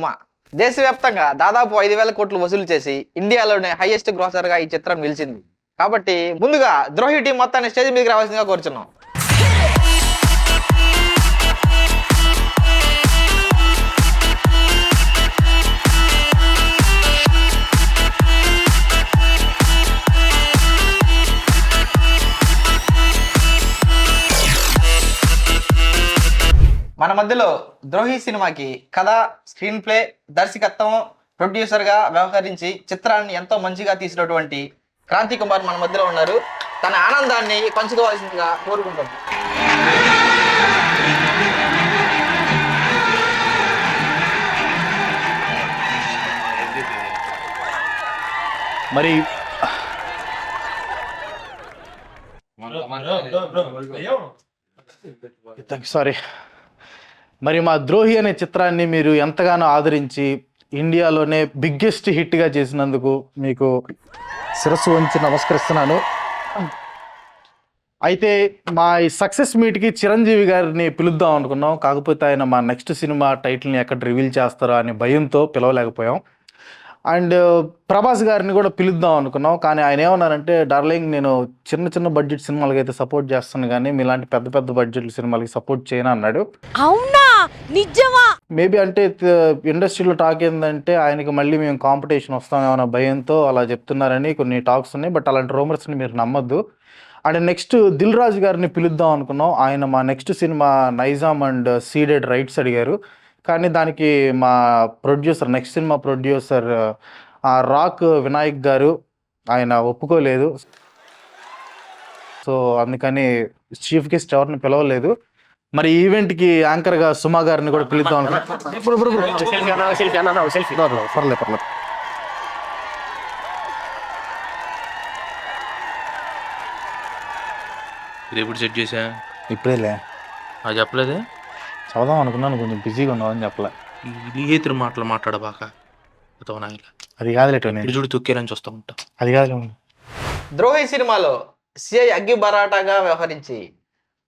బొమ్మ దేశవ్యాప్తంగా దాదాపు ఐదు వేల కోట్లు వసూలు చేసి ఇండియాలోనే హైయెస్ట్ గ్రోసర్గా ఈ చిత్రం నిలిచింది. కాబట్టి ముందుగా ద్రోహి టీం మొత్తాన్ని స్టేజ్ మీదకి రావాల్సిందిగా కోరుచున్నాం. మన మధ్యలో ద్రోహి సినిమాకి కథ స్క్రీన్ ప్లే దర్శకత్వం ప్రొడ్యూసర్గా వ్యవహరించి చిత్రాన్ని ఎంతో మంచిగా తీసినటువంటి క్రాంతి కుమార్ మన మధ్యలో ఉన్నారు. తన ఆనందాన్ని పంచుకోవాల్సిందిగా కోరుకుంటున్నాం. మరి సారీ మరి మా ద్రోహి అనే చిత్రాన్ని మీరు ఎంతగానో ఆదరించి ఇండియాలోనే బిగ్గెస్ట్ హిట్గా చేసినందుకు మీకు శిరస్సు వంచి నమస్కరిస్తున్నాను. అయితే మా ఈ సక్సెస్ మీట్కి చిరంజీవి గారిని పిలుద్దాం అనుకున్నాం. కాకపోతే ఆయన మా నెక్స్ట్ సినిమా టైటిల్ని ఎక్కడ రివీల్ చేస్తారో అనే భయంతో పిలవలేకపోయాం. అండ్ ప్రభాస్ గారిని కూడా పిలుద్దాం అనుకున్నాం. కానీ ఆయన ఏమన్నారంటే డార్లింగ్ నేను చిన్న చిన్న బడ్జెట్ సినిమాలకి అయితే సపోర్ట్ చేస్తాను కానీ మీలాంటి పెద్ద పెద్ద బడ్జెట్ సినిమాలకి సపోర్ట్ చేయను అన్నాడు. అవునా? నిజమా? మేబీ అంటే ఇండస్ట్రీలో టాక్ ఏంటంటే ఆయనకి మళ్ళీ మేము కాంపిటీషన్ వస్తామేమన్న భయంతో అలా చెప్తున్నారని కొన్ని టాక్స్ ఉన్నాయి. బట్ అలాంటి రూమర్స్ని మీరు నమ్మొద్దు. అండ్ నెక్స్ట్ దిల్ రాజు గారిని పిలుద్దాం అనుకున్నాం. ఆయన మా next cinema Nizam and ceded rights అడిగారు. కానీ దానికి మా ప్రొడ్యూసర్ నెక్స్ట్ సినిమా ప్రొడ్యూసర్ ఆ రాక్ వినాయక్ గారు ఆయన ఒప్పుకోలేదు. సో అందుకని చీఫ్ గెస్ట్ ఎవరిని పిలవలేదు. మరి ఈ ఈవెంట్కి యాంకర్గా సుమా గారిని కూడా పిలుద్దాం ఇప్పుడు పర్లేదు పర్లేదు ఇది ఎప్పుడు సెట్ చేసా? ఇప్పుడేలే. అది చెప్పలేదే? చదువుదాం అనుకున్నాను కొంచెం బిజీగా ఉన్నామని చెప్పలే. ఈ ఈతరు మాటలు మాట్లాడబాక అది కాదులే చూడు తొక్కేరని చూస్తూ ఉంటా. అది కాదులే ద్రోహి సినిమాలో సిఐ అగ్గి బరాటాగా వ్యవహరించి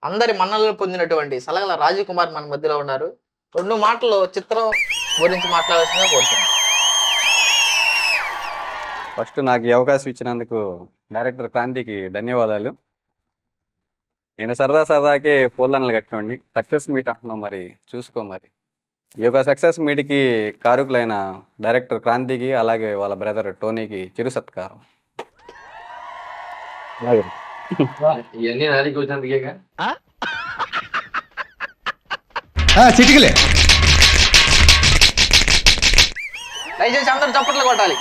అందరి మన్ననలు పొందినటువంటి సలగల రాజకుమార్ మన మధ్యలో ఉన్నారు. రెండు మాటలు చిత్రం గురించి మాట్లాడాల్సిందిగా కోరుతున్నాం ఫస్ట్ నాకు ఈ అవకాశం ఇచ్చినందుకు డైరెక్టర్ క్రాంతికి ధన్యవాదాలు. నేను సరదా సరదాకే పూలదండలు కట్టుకోండి సక్సెస్ మీట్ అంటున్నాం మరి. చూసుకో మరి. ఈ యొక్క సక్సెస్ మీట్కి కారుకులైన డైరెక్టర్ క్రాంతికి అలాగే వాళ్ళ బ్రదర్ టోనీకి చిరు సత్కారం. ఇవన్నీ నాదికి వచ్చినందుకేగా చిటికలే. దయచేసి అందరూ చప్పట్లు కొట్టాలి.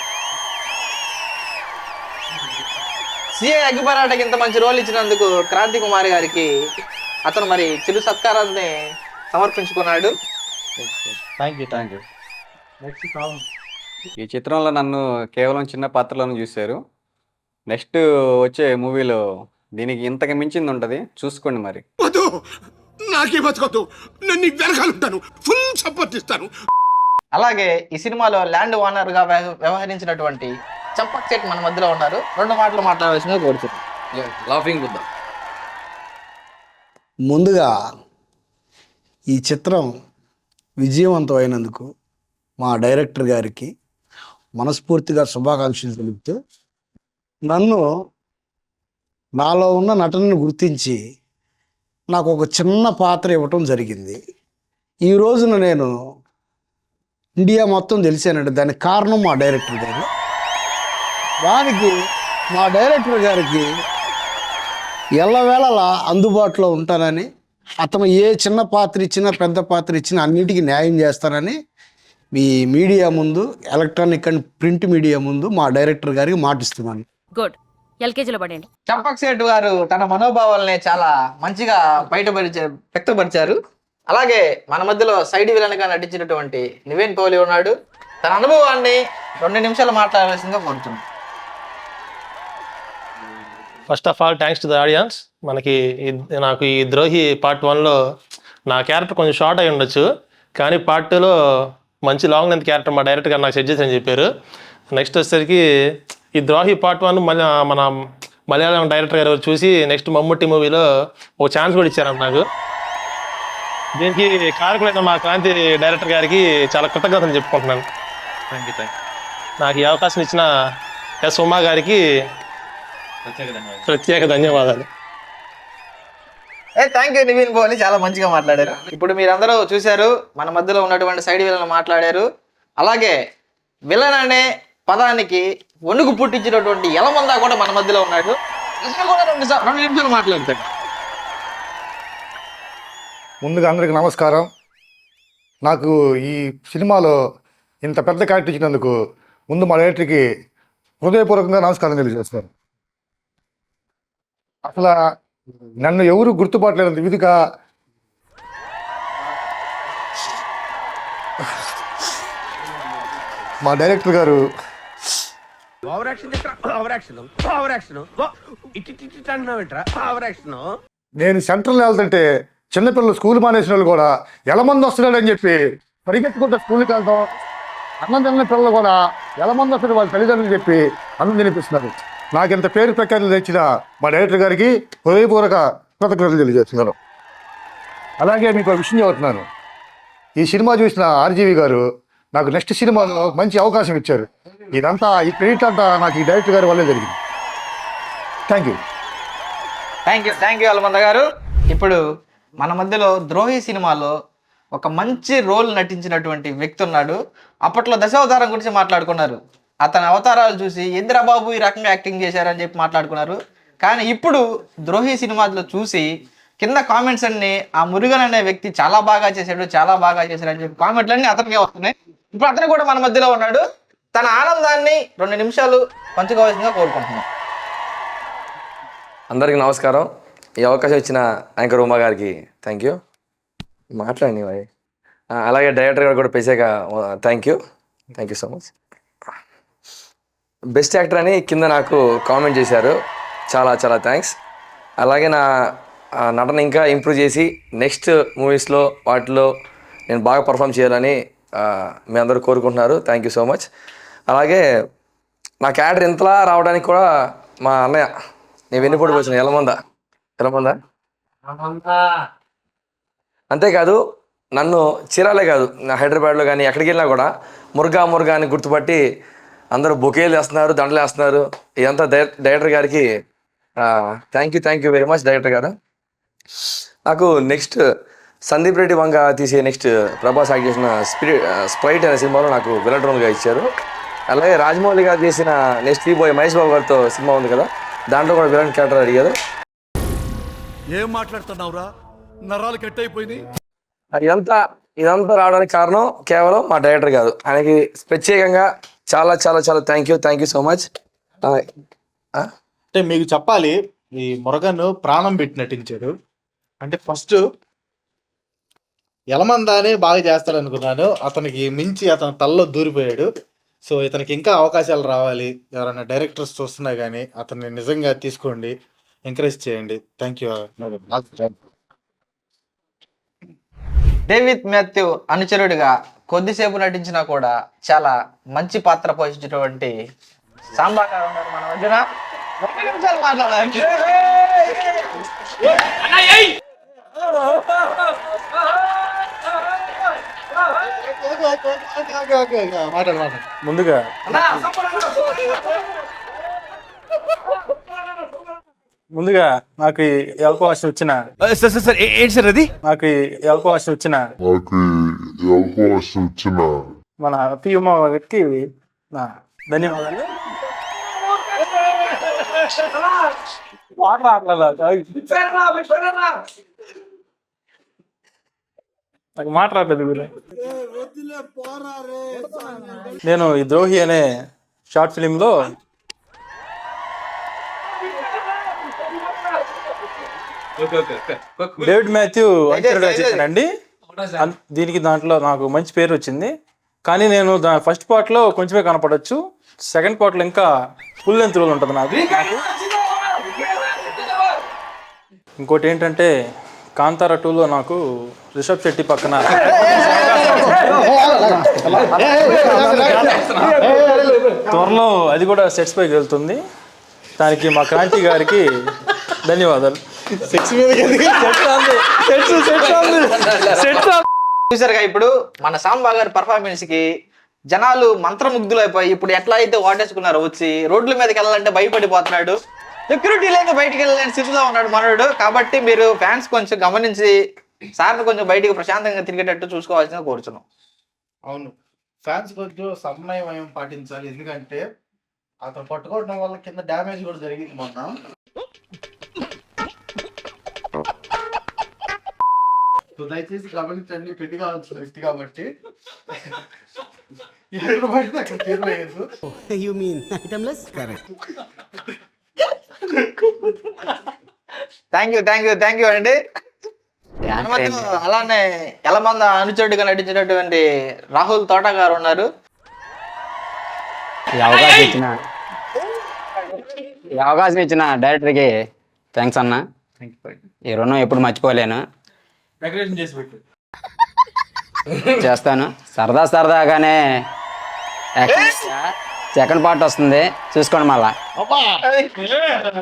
సిఐ అగ్గి బరాటాకి ఇంత మంచి రోల్ ఇచ్చినందుకు క్రాంతి కుమార్ గారికి అతను మరి చిరు సత్కారాన్ని సమర్పించుకున్నాడు. థ్యాంక్ యూ థ్యాంక్ యూ ఈ చిత్రంలో నన్ను కేవలం చిన్న పాత్రలోనే చూశారు. నెక్స్ట్ వచ్చే మూవీలో దీనికి ఇంతకు మించింది ఉంటుంది. చూసుకోండి మరి. వద్దు! నాకే బతకొద్దు. నేను నీకు వెనకాలంటాను. ఫుల్ సపోర్ట్ ఇస్తాను. అలాగే ఈ సినిమాలో ల్యాండ్ ఓనర్గా వ్యవ- వ్యవహరించినటువంటి చంపక్ చెట్ మన మధ్యలో ఉన్నారు. రెండు మాటలు మాట్లాడాల్సిందిగా కోరుతున్నాను లాఫింగ్ బుద్ధ ముందుగా ఈ చిత్రం విజయవంతం అయినందుకు మా డైరెక్టర్ గారికి మనస్ఫూర్తిగా శుభాకాంక్షలు తెలుపుతూ నన్ను నాలో ఉన్న నటనను గుర్తించి నాకు ఒక చిన్న పాత్ర ఇవ్వటం జరిగింది. ఈ రోజున నేను ఇండియా మొత్తం తెలిసానంటే దానికి కారణం మా డైరెక్టర్ గారు. దానికి మా డైరెక్టర్ గారికి ఎల్లవేళలా అందుబాటులో ఉంటానని అతను ఏ చిన్న పాత్ర ఇచ్చినా పెద్ద పాత్ర ఇచ్చినా అన్నిటికీ న్యాయం చేస్తానని మీ మీడియా ముందు ఎలక్ట్రానిక్ అండ్ ప్రింట్ మీడియా ముందు మా డైరెక్టర్ గారికి మాటిస్తున్నాను. గుడ్. ఎల్కేజీలో పడండి చంపక్ సేట్ గారు తన మనోభావాల్ని చాలా మంచిగా బయటపరిచే వ్యక్తపరిచారు. అలాగే మన మధ్యలో సైడ్ విలన్గా నటించినటువంటి నివేన్ కోహ్లీ ఉన్నాడు. తన అనుభవాన్ని రెండు నిమిషాలు మాట్లాడాల్సిందిగా కోరుతున్నాను. First of all thanks to the audience మనకి నాకు ఈ ద్రోహి పార్ట్ వన్లో నా క్యారెక్టర్ కొంచెం షార్ట్ అయి ఉండొచ్చు. కానీ పార్ట్ టూలో మంచి లాంగ్ లెంత్ క్యారెక్టర్ మా డైరెక్టర్ గారు నాకు సెట్ చేసి చెప్పారు. నెక్స్ట్ వచ్చేసరికి ఈ ద్రోహి పార్ట్ వన్ మళ్ళీ మన మలయాళం డైరెక్టర్ గారు చూసి నెక్స్ట్ మమ్ముట్టి మూవీలో ఒక ఛాన్స్ కూడా ఇచ్చారు నాకు. దీనికి కారకులైన మా క్రాంతి డైరెక్టర్ గారికి చాలా కృతజ్ఞతలు చెప్పుకుంటున్నాను. థ్యాంక్ యూ థ్యాంక్ నాకు ఈ అవకాశం ఇచ్చిన ఎస్ ఉమా గారికి ప్రత్యేక ధన్యవాదాలు. ఏ థ్యాంక్ యూ నివిన్ పోని చాలా మంచిగా మాట్లాడారు. ఇప్పుడు మీరందరూ చూశారు మన మధ్యలో ఉన్నటువంటి సైడ్ విలన్ మాట్లాడారు. అలాగే విలన్ అనే పదానికి వణుకు పుట్టించినటువంటి ఎలమందా కూడా మన మధ్యలో ఉన్నాడు. కూడా రెండు నిమిషాలు మాట్లాడతాడు. ముందుగా అందరికీ నమస్కారం. నాకు ఈ సినిమాలో ఇంత పెద్ద క్యారెక్టర్ ఇచ్చినందుకు ముందు మా డైరెక్టర్కి హృదయపూర్వకంగా నమస్కారం తెలియజేస్తాను. అసలు నన్ను ఎవరు గుర్తుపట్టలేనంత విధిగా మా డైరెక్టర్ గారు నేను సెంట్రల్ వెళ్తుంటే చిన్నపిల్లలు స్కూల్ మానేసిన వాళ్ళు కూడా ఎలమంది వస్తున్నాడని చెప్పి పరిగెత్తుకుంటే స్కూల్కి వెళ్తాం. అన్నం తిన్న పిల్లలు కూడా ఎలమంది వస్తుంది వాళ్ళ తల్లిదండ్రులు చెప్పి అన్నం తినిపిస్తున్నారు. నాకు ఇంత పేరు ప్రఖ్యాతులు తెచ్చిన మా డైరెక్టర్ గారికి హృదయపూర్వక కృతజ్ఞతలు తెలియజేస్తున్నాను. అలాగే మీకు ఒక విషయం చెబుతున్నాను. ఈ సినిమా చూసిన ఆర్జీవి గారు నాకు నెక్స్ట్ సినిమాలో మంచి అవకాశం ఇచ్చారు. ఇదంతా ఈ క్రెడిట్ అంతా నాకు ఈ డైరెక్టర్ గారి వల్లే జరిగింది. Thank you thank you thank you Alamanda garu. ఇప్పుడు మన మధ్యలో ద్రోహి సినిమాలో ఒక మంచి రోల్ నటించినటువంటి వ్యక్తి ఉన్నాడు. అప్పట్లో దశావతారం గురించి మాట్లాడుకున్నారు. అతని అవతారాలు చూసి ఇందిరా బాబు ఈ రకంగా యాక్టింగ్ చేశారని చెప్పి మాట్లాడుకున్నారు. కానీ ఇప్పుడు ద్రోహి సినిమాలో చూసి కింద కామెంట్స్ అన్ని ఆ మురుగన్ అనే వ్యక్తి చాలా బాగా చేశాడు చాలా బాగా చేశాడు అని చెప్పి కామెంట్లు అన్ని అతనికే వస్తున్నాయి. ఇప్పుడు అతను కూడా మన మధ్యలో ఉన్నాడు. తన ఆనందాన్ని రెండు నిమిషాలు పంచుకోవాల్సిందిగా కోరుకుంటున్నాం అందరికీ నమస్కారం. ఈ అవకాశం ఇచ్చిన యాంకర్ ఉమా గారికి థ్యాంక్ యూ మాట్లాడండి మరి. అలాగే డైరెక్టర్ గారు కూడా ప్రత్యేక thank you thank you so much best actor అని కింద నాకు కామెంట్ చేశారు. చాలా చాలా థ్యాంక్స్. అలాగే నా నటన ఇంకా ఇంప్రూవ్ చేసి నెక్స్ట్ మూవీస్లో వాటిలో నేను బాగా పర్ఫామ్ చేయాలని మీ అందరూ కోరుకుంటున్నారు. Thank you so much. అలాగే నా క్యారెక్టర్ ఇంతలా రావడానికి కూడా మా అన్నయ్య నేను వెన్నుపోటు వచ్చిన ఎలమంద ఎలమంద అంతేకాదు నన్ను చీరాలే కాదు నా హైదరాబాద్లో కానీ ఎక్కడికి వెళ్ళినా కూడా మురుగా మురుగా అని గుర్తుపట్టి అందరూ బొకేలు వేస్తున్నారు దండలు వేస్తున్నారు. ఇదంతా డైరెక్టర్ గారికి thank you thank you very much director garu. నాకు నెక్స్ట్ సందీప్ రెడ్డి వంగ తీసే నెక్స్ట్ ప్రభాస్ యాక్ట్ చేసిన స్పిరిట్ స్ప్రైట్ అనే సినిమాలో నాకు విలన్ రోల్గా ఇచ్చారు. అలాగే రాజమౌళి గారు చేసిన నెక్స్ట్ ఈ బాయ్ మహేష్ బాబు గారితో సినిమా ఉంది కదా దాంట్లో కూడా విలన్ క్యారెక్టర్ అడిగారు. ఏం మాట్లాడుతున్నావురా? నరాలు కట్ అయిపోయినాయి ఇదంతా ఇదంతా రావడానికి కారణం కేవలం మా డైరెక్టర్ కాదు ఆయనకి ప్రత్యేకంగా చాలా చాలా చాలా thank you thank you so much అంటే మీకు చెప్పాలి ఈ మురగన్ ప్రాణం పెట్టి నటించాడు. అంటే ఫస్ట్ ఎలమందానే బాగా చేస్తాడు అనుకున్నాను అతనికి మించి అతని తలలో దూరిపోయాడు. సో ఇతనికి ఇంకా అవకాశాలు రావాలి. ఎవరైనా డైరెక్టర్స్ చూస్తున్నా కానీ అతన్ని నిజంగా తీసుకోండి. ఎంకరేజ్ చేయండి. థ్యాంక్ యూ డేవిడ్ మాథ్యూ అనుచరుడిగా కొద్దిసేపు నటించినా కూడా చాలా మంచి పాత్ర పోషించినటువంటి సాంబా గారు ఉన్నారు మన మధ్యన ఒక్క నిమిషాలు మాట్లాడాలి. మాట్లాడు మాట్లాడు. ముందుగా ముందుగా నాకు ఈ అవకాశం వచ్చిన సార్ సార్ సార్ ఏంటి సార్ అది? నాకు ఈ అవకాశం వచ్చిన మన పిఎం గారికి నా ధన్యవాదాలు. నాకు మాట్లాడలేదు వీళ్ళు. నేను ఈ ద్రోహి అనే షార్ట్ ఫిలింలో డేవిడ్ మాథ్యూ చేశానండి అన్- దీనికి దాంట్లో నాకు మంచి పేరు వచ్చింది కానీ నేను దా ఫస్ట్ పార్ట్లో కొంచెమే కనపడవచ్చు సెకండ్ పార్ట్లో ఇంకా ఫుల్ లెంత్ రోల్ ఉంటుంది నాకు ఇంకోటి ఏంటంటే కాంతార టూలో నాకు రిషబ్ శెట్టి పక్కన త్వరలో అది కూడా సెట్స్ పైకి వెళ్తుంది దానికి మా క్రాంతి గారికి ధన్యవాదాలు చూసారుగా ఇప్పుడు మన సాంబా గారి పర్ఫార్మెన్స్కి జనాలు మంత్రముగ్ధులైపోయి ఇప్పుడు ఎట్లా అయితే వాటేసుకున్నారో వచ్చి రోడ్ల మీదకి వెళ్ళాలంటే భయపడిపోతున్నాడు. సెక్యూరిటీ లేక బయటికి వెళ్ళలేని స్థితిలో ఉన్నాడు మనోడు. కాబట్టి మీరు ఫ్యాన్స్ కొంచెం గమనించి సార్ని కొంచెం బయటికి ప్రశాంతంగా తిరిగేటట్టు చూసుకోవాల్సిందిగా కోరుచున్నాం. అవును. ఫ్యాన్స్ కొంచెం సమన్వయం పాటించాలి. ఎందుకంటే అతను పట్టుకోవడం వల్ల కింద డ్యామేజ్ కూడా జరిగింది మొన్న. సో దయచేసి గమనించండి పెళ్ళి కావాల్సిన వ్యక్తి కాబట్టి. ఎక్కడ పడితే అక్కడ you mean ఐటమ్లెస్ correct thank you thank you thank you అండి. అలానే ఎలమంద అనుచరుడిగా నటించినటువంటి రాహుల్ తోట గారు ఉన్నారు. ఈ అవకాశం ఇచ్చిన ఈ అవకాశం ఇచ్చిన డైరెక్టర్కి థ్యాంక్స్ అన్న. ఈ రుణం ఎప్పుడు మర్చిపోలేను. చేస్తాను. సరదా సరదాగానే సెకండ్ పార్ట్ వస్తుంది. చూసుకోండి మళ్ళా.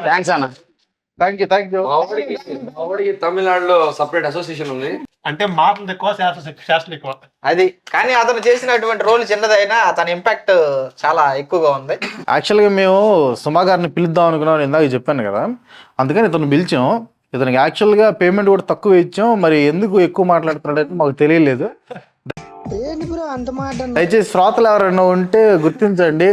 థ్యాంక్స్ అన్న. థ్యాంక్ యూ థ్యాంక్ యూ మావాడికి తమిళనాడులో సపరేట్ అసోసియేషన్ ఉంది. అంటే మాటలు ఎక్కువ శాస్త్ర శాస్త్రం ఎక్కువ. అది. కానీ అతను చేసినటువంటి రోల్ చిన్నదైనా అతని ఇంపాక్ట్ చాలా ఎక్కువగా ఉంది. యాక్చువల్గా మేము సుమా గారిని పిలుద్దాం అనుకున్నాం ఇందాక చెప్పాను కదా. అందుకని ఇతను పిలిచాం. ఇతనికి యాక్చువల్గా పేమెంట్ కూడా తక్కువ ఇచ్చాం. మరి ఎందుకు ఎక్కువ మాట్లాడుతున్నాడు మాకు తెలియలేదు. దయచేసి శ్రోతలు ఎవరైనా ఉంటే గుర్తించండి.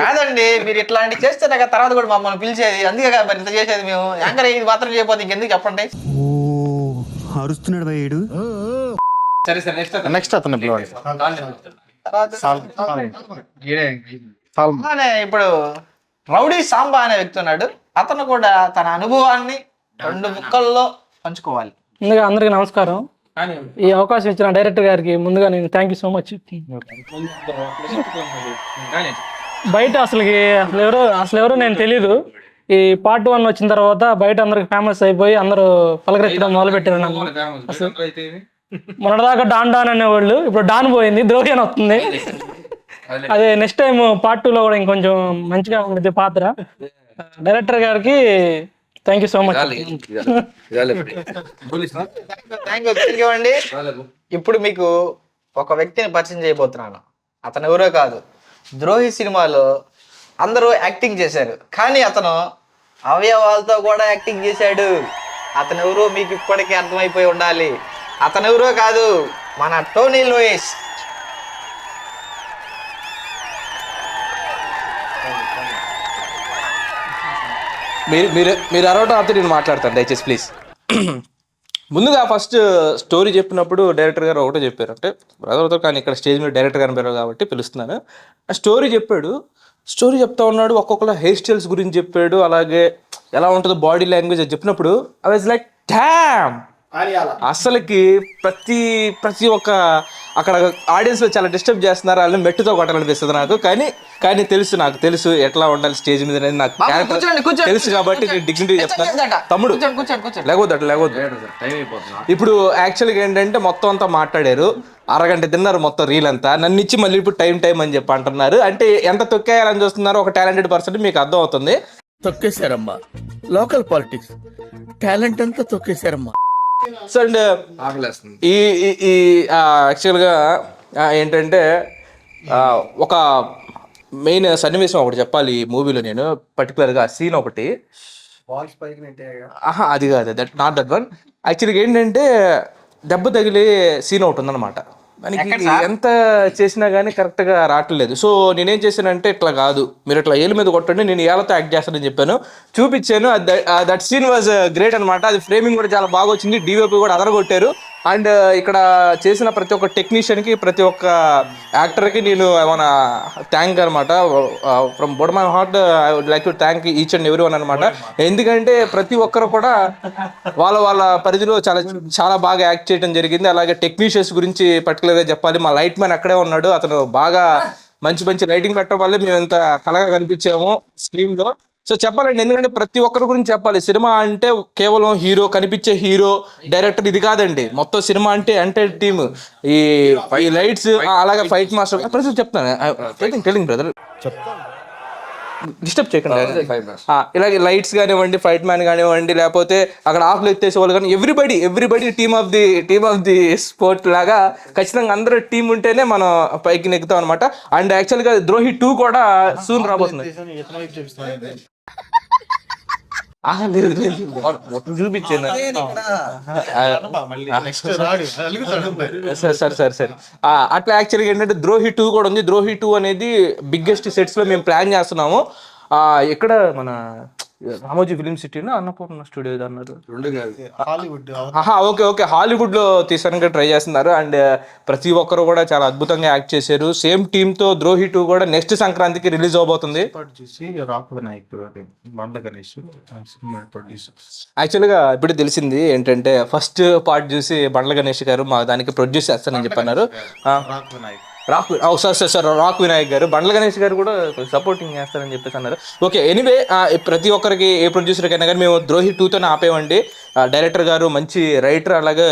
కాదండి మీరు ఇట్లాంటి చేస్తే నాకు తర్వాత కూడా మమ్మల్ని పిలిచేది. అందుకే కదా మరి ఇంత చేసేది మేము. యాంకర్ ఇది మాత్రం చేయకపోతే ఇంకెందుకు చెప్పండి? అరుస్తున్నాడు భయ్యుడు సరే సరే నెక్స్ట్ నెక్స్ట్ అతను పిలవండి ఇప్పుడు రౌడీ సాంబా అనే వ్యక్తి ఉన్నాడు. అతను కూడా తన అనుభవాన్ని రెండు ముక్కల్లో పంచుకోవాలి. ముందుగా అందరికీ నమస్కారం. ఈ అవకాశం ఇచ్చిన డైరెక్టర్ గారికి ముందుగా నేను థ్యాంక్ యూ సో మచ్ బయట అసలుకి అసలు ఎవరో అసలు ఎవరో నేను తెలీదు. ఈ పార్ట్ వన్ వచ్చిన తర్వాత బయట అందరికి ఫేమస్ అయిపోయి అందరూ పలకరించడం మొదలు పెట్టారు నన్ను. అసలు మొన్నటిదాకా డాన్ డాన్ అనేవాళ్ళు ఇప్పుడు డాన్ పోయింది ద్రోహి అని వస్తుంది. అదే. నెక్స్ట్ టైం పార్ట్ టూ లో కూడా ఇంకొంచెం మంచిగా ఉంది పాత్ర. డైరెక్టర్ గారికి thank you so much. Thank you thank you అండి. ఇప్పుడు మీకు ఒక వ్యక్తిని పరిచయం చేయబోతున్నాను. అతను ఎవరో కాదు. ద్రోహి సినిమాలో అందరూ యాక్టింగ్ చేశారు. కానీ అతను అవయవాలతో కూడా యాక్టింగ్ చేశాడు. అతను ఎవరో మీకు ఇప్పటికీ అర్థమైపోయి ఉండాలి. అతను ఎవరో కాదు మన టోనీ లూయిస్ మీరు మీరు మీరు అరవటం ఆపితే నేను మాట్లాడతాను దయచేసి ప్లీజ్ ముందుగా ఫస్ట్ స్టోరీ చెప్పినప్పుడు డైరెక్టర్ గారు ఒకటే చెప్పారు. అంటే బ్రదర్తో కానీ ఇక్కడ స్టేజ్ మీద డైరెక్టర్ గారు పేరు కాబట్టి పిలుస్తున్నాను. ఆ స్టోరీ చెప్పాడు. స్టోరీ చెప్తా ఉన్నాడు ఒక్కొక్కరు హెయిర్ స్టైల్స్ గురించి చెప్పాడు అలాగే ఎలా ఉంటుందో బాడీ లాంగ్వేజ్ అది చెప్పినప్పుడు ఐ వాజ్ లైక్ డ్యామ్ అసలుకి ప్రతి ప్రతి ఒక్క అక్కడ ఆడియన్స్లో చాలా డిస్టర్బ్ చేస్తున్నారు వాళ్ళని మెట్టుతో కొట్టాలనిపిస్తుంది నాకు. కానీ కానీ తెలుసు నాకు తెలుసు ఎట్లా ఉండాలి స్టేజ్ మీద అనేది నాకు. తెలుసు కాబట్టి నేను డిగ్నిటీ చెప్తాను తమ్ముడు లేకపోతే అట్లా లేకపోతే టైం అయిపోతుంది. ఇప్పుడు యాక్చువల్గా ఏంటంటే మొత్తం అంతా మాట్లాడారు. అరగంట తిన్నారు మొత్తం రీల్ అంతా. నన్ను ఇచ్చి మళ్ళీ ఇప్పుడు టైం టైం అని చెప్పి అంటున్నారు. అంటే ఎంత తొక్కేయాలని చూస్తున్నారు ఒక టాలెంటెడ్ పర్సన్ మీకు అర్థం అవుతుంది. తొక్కేశారమ్మా. లోకల్ పాలిటిక్స్ టాలెంట్ అంతా తొక్కేశారమ్మా. సో అండ్ ఈ ఈ- యాక్చువల్గా ఏంటంటే ఒక మెయిన్ సన్నివేశం ఒకటి చెప్పాలి ఈ మూవీలో నేను పర్టికులర్గా సీన్ ఒకటి. ఆహా అది కాదు దట్ నాట్ దట్ వన్ యాక్చువల్గా ఏంటంటే దెబ్బ తగిలి సీన్ ఒకటి ఉందన్నమాట. దానికి ఎంత చేసినా కానీ కరెక్ట్గా రావట్లేదు. సో నేనేం చేశానంటే ఇట్లా కాదు. మీరు ఇట్లా ఏలు మీద కొట్టండి నేను ఏళ్ళతో యాక్ట్ చేస్తానని చెప్పాను. చూపించాను. దట్ సీన్ వాజ్ గ్రేట్ అనమాట అది ఫ్రేమింగ్ కూడా చాలా బాగా వచ్చింది. డిఓపి కూడా అదరగొట్టారు. అండ్ ఇక్కడ చేసిన ప్రతి ఒక్క టెక్నీషియన్కి ప్రతి ఒక్క యాక్టర్కి నేను ఏమైనా థ్యాంక్ అనమాట from bottom my heart I would like to thank each and every one అనమాట ఎందుకంటే ప్రతి ఒక్కరు కూడా వాళ్ళ వాళ్ళ పరిధిలో చాలా చాలా బాగా యాక్ట్ చేయడం జరిగింది. అలాగే టెక్నీషియన్స్ గురించి పర్టికులర్గా చెప్పాలి. మా లైట్ మ్యాన్ అక్కడే ఉన్నాడు. అతను బాగా మంచి మంచి లైటింగ్ పెట్టడం వల్లే మేము ఎంత కలగా కనిపించాము స్క్రీన్లో సో చెప్పాలండి ఎందుకంటే ప్రతి ఒక్కరి గురించి చెప్పాలి. సినిమా అంటే కేవలం హీరో కనిపించే హీరో డైరెక్టర్ ఇది కాదండి. మొత్తం సినిమా అంటే అంటే టీమ్ ఈ లైట్స్ అలాగే ఫైట్ మాస్టర్ చెప్తాను. టెలింగ్ బ్రదర్ డిస్టర్బ్ చేయకండి. ఇలాగే లైట్స్ కానివ్వండి ఫైట్ మ్యాన్ కానివ్వండి లేకపోతే అక్కడ ఆకులు ఎత్తేసే వాళ్ళు కానీ everybody everybody team of the team of the sport లాగా ఖచ్చితంగా అందరూ టీం ఉంటేనే మనం పైకి నెక్కుతాం అనమాట అండ్ యాక్చువల్గా ద్రోహి టూ కూడా సూన్ రాబోతుంది. లేదు, లేదు. మొత్తం చూపించాను? సరే సరే సరే అట్లా యాక్చువల్గా ఏంటంటే ద్రోహి టూ కూడా ఉంది. ద్రోహి టూ అనేది బిగ్గెస్ట్ సెట్స్లో మేము ప్లాన్ చేస్తున్నాము. ఆ, ఎక్కడ మన రామోజీ ఫిలిం సిటీనా? అన్నపూర్ణ స్టూడియో అన్నారు. ఆహా ఓకే ఓకే. హాలీవుడ్లో తీసానికి ట్రై చేస్తున్నారు. అండ్ ప్రతి ఒక్కరు కూడా చాలా అద్భుతంగా యాక్ట్ చేశారు. సేమ్ టీమ్తో ద్రోహి టూ కూడా నెక్స్ట్ సంక్రాంతికి రిలీజ్ అవబోతుంది. చూసి rock Vinayak Bandla Ganesh cinema producer actually ఇప్పుడు తెలిసింది ఏంటంటే ఫస్ట్ పార్ట్ చూసి బండ్ల గణేష్ గారు మా దానికి ప్రొడ్యూస్ చేస్తానని చెప్పన్నారు. ఆ, రాక్ వినాయక్. రాక్ ఓ, సార్ సార్ సార్ రాక్ వినాయక్ గారు బండ్ల గణేష్ గారు కూడా సపోర్టింగ్ చేస్తారని చెప్పేసి అన్నారు. ఓకే ఎనీవే ప్రతి ఒక్కరికి ఏ ప్రొడ్యూసర్కైనా కానీ మేము ద్రోహి టూతోనే ఆపేవండి. డైరెక్టర్ గారు మంచి రైటర్ అలాగే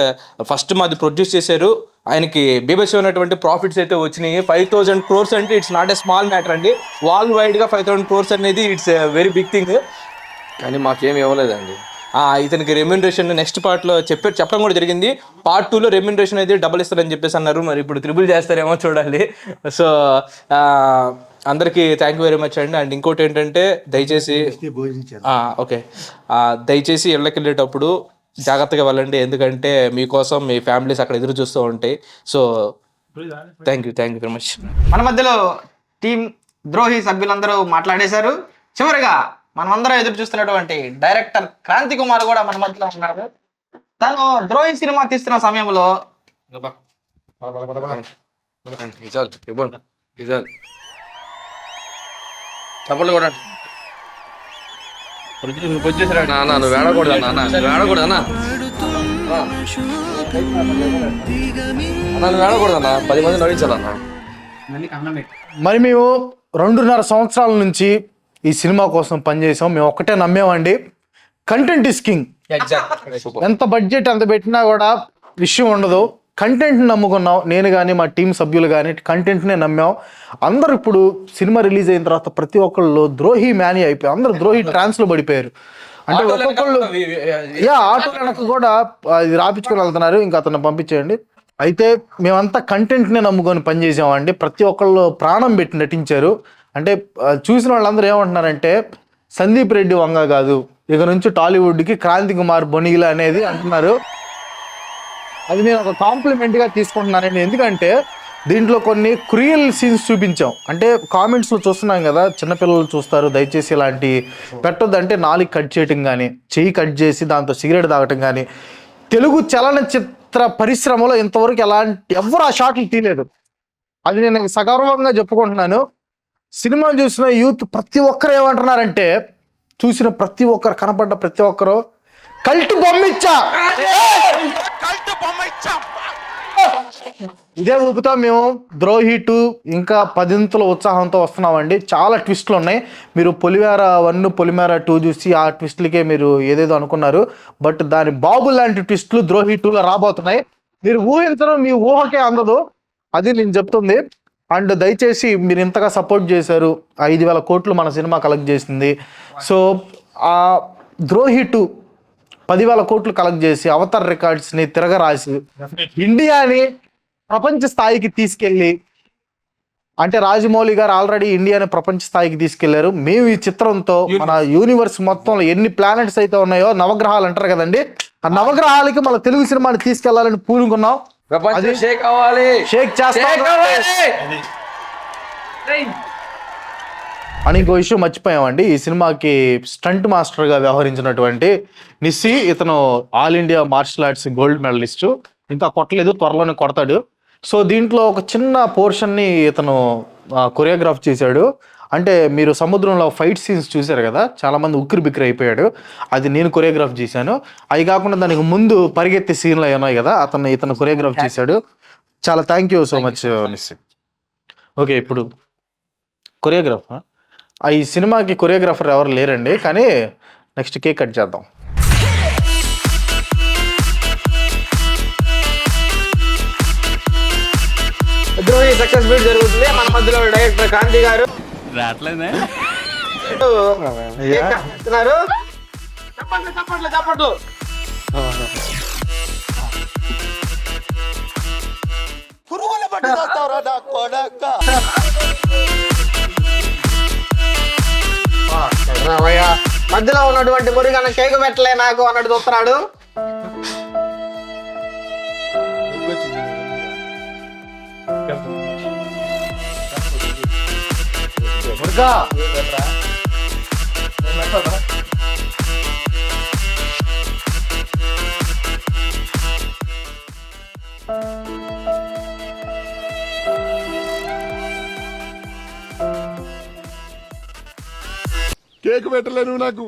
ఫస్ట్ మాది ప్రొడ్యూస్ చేశారు. ఆయనకి బీబీసీ ఉన్నటువంటి ప్రాఫిట్స్ అయితే వచ్చినాయి. ఫైవ్ థౌసండ్ క్రోర్స్ అంటే it's not a small matter అండి. వాల్ వైడ్గా ఫైవ్ థౌసండ్ క్రోర్స్ అనేది ఇట్స్ వెరీ బిగ్ థింగ్ కానీ మాకేం ఇవ్వలేదండి. ఇతనికి రెమ్యూనరేషన్ నెక్స్ట్ పార్ట్లో చెప్పే చెప్పడం కూడా జరిగింది. పార్ట్ టూలో రెమ్యూనరేషన్ అయితే డబుల్ ఇస్తారని చెప్పేసి అన్నారు. మరి ఇప్పుడు త్రిబుల్ చేస్తారేమో చూడాలి. సో ఆ, అందరికీ థ్యాంక్ యూ వెరీ మచ్ అండి. అండ్ ఇంకోటి ఏంటంటే దయచేసి ఆ, ఓకే. ఆ, దయచేసి ఇళ్ళకి వెళ్ళేటప్పుడు జాగ్రత్తగా వెళ్ళండి. ఎందుకంటే మీకోసం మీ ఫ్యామిలీస్ అక్కడ ఎదురు చూస్తూ ఉంటాయి. So thank you thank you very much మన మధ్యలో టీం ద్రోహి సభ్యులందరూ మాట్లాడేశారు. చివరిగా మనమందరం ఎదురు చూస్తున్నటువంటి డైరెక్టర్ క్రాంతి కుమార్ కూడా మన మధ్యలో ఉన్నారు. తను ద్రోహి సినిమా తీస్తున్న సమయంలో చప్పట్లు కూడా నాన్న నువ్వు వేడకూడదు నాన్న? నువ్వు వేడకూడదు అన్న నువ్వు వేడకూడదు అన్న పది మంది నడిచాలన్నా మరి మేము రెండున్నర సంవత్సరాల నుంచి ఈ సినిమా కోసం పనిచేసాం. మేము ఒక్కటే నమ్మేమండి. కంటెంట్ ఇస్ కింగ్ ఎంత బడ్జెట్ ఎంత పెట్టినా కూడా విషయం ఉండదు. కంటెంట్ నమ్ముకున్నాం. నేను కానీ మా టీం సభ్యులు కానీ కంటెంట్నే నమ్మాం. అందరూ ఇప్పుడు సినిమా రిలీజ్ అయిన తర్వాత ప్రతి ఒక్కళ్ళు ద్రోహి మ్యానీ అయిపోయి అందరూ ద్రోహి ట్రాన్స్లో పడిపోయారు. అంటే ఒక్కొక్కళ్ళు యా ఆటో వెనక కూడా అది రాపించుకొని వెళ్తున్నారు. ఇంకా అతను పంపించేయండి. అయితే మేమంతా కంటెంట్నే నమ్ముకొని పనిచేసామండి. ప్రతి ఒక్కళ్ళు ప్రాణం పెట్టి నటించారు. అంటే చూసిన వాళ్ళందరూ ఏమంటున్నారంటే సందీప్ రెడ్డి వంగ కాదు ఇక నుంచి టాలీవుడ్కి క్రాంతి కుమార్ బొనిగిల అనేది అంటున్నారు. అది నేను ఒక కాంప్లిమెంట్గా తీసుకుంటున్నానండి. ఎందుకంటే దీంట్లో కొన్ని క్రియల్ సీన్స్ చూపించాం. అంటే కామెంట్స్లో చూస్తున్నాం కదా చిన్నపిల్లలు చూస్తారు దయచేసి ఇలాంటి పెట్టొద్దంటే నాలుగు కట్ చేయటం కానీ చెయ్యి కట్ చేసి దాంతో సిగరెట్ తాగటం కానీ తెలుగు చలనచిత్ర పరిశ్రమలో ఇంతవరకు ఎలాంటి ఎవరు ఆ షాట్లు తీయలేదు. అది నేను సగర్వంగా చెప్పుకుంటున్నాను. సినిమా చూసిన యూత్ ప్రతి ఒక్కరు ఏమంటున్నారంటే చూసిన ప్రతి ఒక్కరు కనపడ్డ ప్రతి ఒక్కరు కల్ట్ బొమ్మిచ్చా. ఇదే ఊపుతో మేము ద్రోహి టూ ఇంకా పదింతుల ఉత్సాహంతో వస్తున్నామండి. చాలా ట్విస్టులు ఉన్నాయి. మీరు పొలిమేర వన్ పొలిమేర టూ చూసి ఆ ట్విస్టులకే మీరు ఏదేదో అనుకున్నారు. బట్ దాని బాబు లాంటి ట్విస్టులు ద్రోహి టూలో రాబోతున్నాయి. మీరు ఊహించడం మీ ఊహకే అందదు. అది నేను చెప్తుంది. అండ్ దయచేసి మీరు ఇంతగా సపోర్ట్ చేశారు. ఐదు వేల కోట్లు మన సినిమా కలెక్ట్ చేసింది. సో ఆ ద్రోహి టూ పదివేల కోట్లు కలెక్ట్ చేసి అవతార్ రికార్డ్స్ని తిరగరాసి ఇండియాని ప్రపంచ స్థాయికి తీసుకెళ్ళి అంటే రాజమౌళి గారు ఆల్రెడీ ఇండియాని ప్రపంచ స్థాయికి తీసుకెళ్ళారు. మేము ఈ చిత్రంతో మన యూనివర్స్ మొత్తంలో ఎన్ని ప్లానెట్స్ అయితే ఉన్నాయో నవగ్రహాలు అంటారు కదండి? ఆ నవగ్రహాలకి మన తెలుగు సినిమాని తీసుకెళ్ళాలని పూనుకున్నాం. ప్రపంచం షేక్ అవ్వాలి. షేక్ చేస్తాం అని ఇంకో విషయం మర్చిపోయామండి. ఈ సినిమాకి స్టంట్ మాస్టర్గా వ్యవహరించినటువంటి నిస్సి ఇతను all India martial arts gold medalist. ఇంకా కొట్టలేదు త్వరలోనే కొడతాడు. సో దీంట్లో ఒక చిన్న పోర్షన్ని ఇతను కొరియోగ్రాఫ్ చేశాడు. అంటే మీరు సముద్రంలో ఫైట్ సీన్స్ చూశారు కదా? చాలా మంది ఉక్కిరి బిక్కిరి అయిపోయాడు. అది నేను కొరియోగ్రాఫ్ చేశాను. అవి కాకుండా దానికి ముందు పరిగెత్తే సీన్లు అవి ఉన్నాయి కదా? అతను ఇతను కొరియోగ్రాఫ్ చేశాడు. చాలా thank you so much Nissi okay ఇప్పుడు కొరియోగ్రాఫ్? ఈ సినిమాకి కొరియోగ్రాఫర్ ఎవరు లేరండి. కానీ నెక్స్ట్ కేక్ కట్ చేద్దాం. ద్రోహి సక్సెస్ మీట్ జరుగుతుంది. మన మధ్యలో డైరెక్టర్ క్రాంతి గారు. చెప్పండి చెప్పట్లు రావయ్యా. మధ్యలో ఉన్నటువంటి మురుగన్న కేకు పెట్టలే నాకు అన్నట్టు చూస్తున్నాడు మురుగా కేక్ పెట్టలేను నాకు.